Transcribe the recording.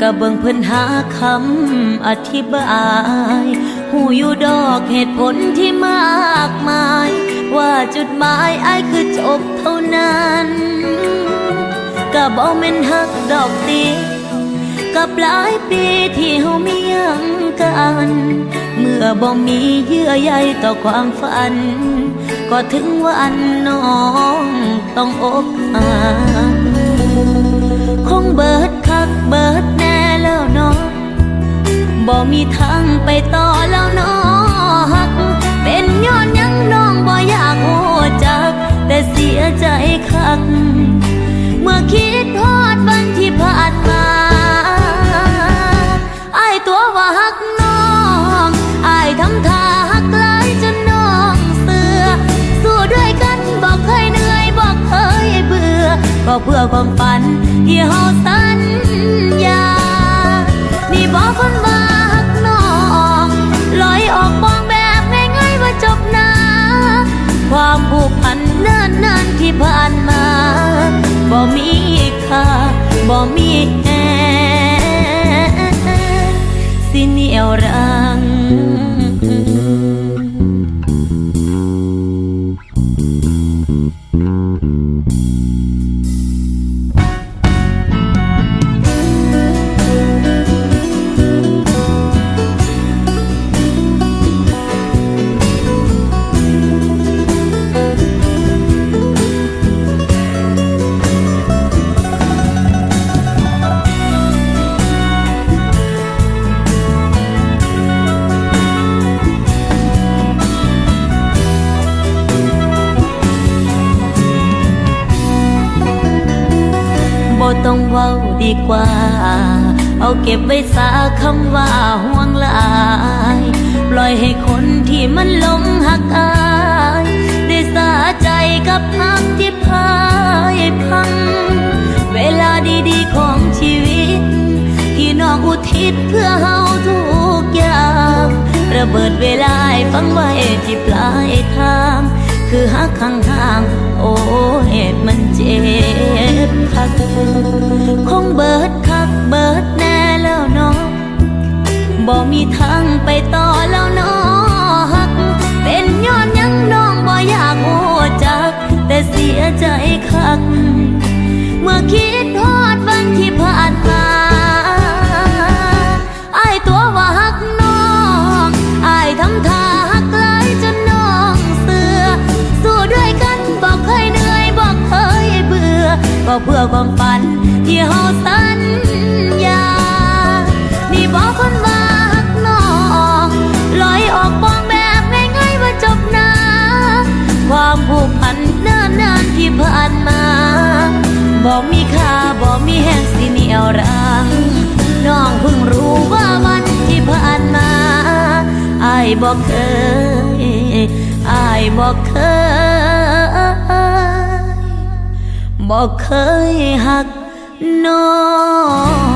ก็เบิ่งเพิ่นหาคำอธิบายหูอยู่ดอกเหตุผลที่มากมาย ว่าจุดหมายอายคือจบเท่านั้นก็บ่แม่นฮักดอกติกับหลายปีที่เฮามียังกัน เมื่อบ่มีเยื่อใยต่อความฝัน ก็ถึงวันน้องต้องอกหัก มีทางไปต่อแล้วนาะฮัก เป็นย้อนยังน้องบ่อยากโหจัก แต่เสียใจคัก เมื่อคิดทอดวันที่ผ่านมาไอายตัวว่าฮักน้องไอายทำท่าฮักหลายจนน้องเสือ สู้ด้วยกันบอกเคยเหนื่อยบอกเคยเบื่อ ก็เพื่อความฝันที่เฮาสัญญ ที่ผ่านมาบ่มีค่าบ่มีแอสิเหนียวรัง ต้องเว้าดีกว่า เอาเก็บไว้สาคำว่าห่วงลาย ปล่อยให้คนที่มันหลงหักอายได้สาใจกับหักที่พายพัง เวลาดีๆของชีวิต ที่น้องอุทิศเพื่อเฮาทุกอย่างระเบิดเวลาฟังไว้ที่ปลายทาง คือหักข้างทางๆโอ้เทางไปต่อแล้วเนาะฮัก เป็นย้อนยังน้องบ่อยากโหจัก แต่เสียใจคัก บอกเคยอายบอกเคยบอกเคยหักน้อง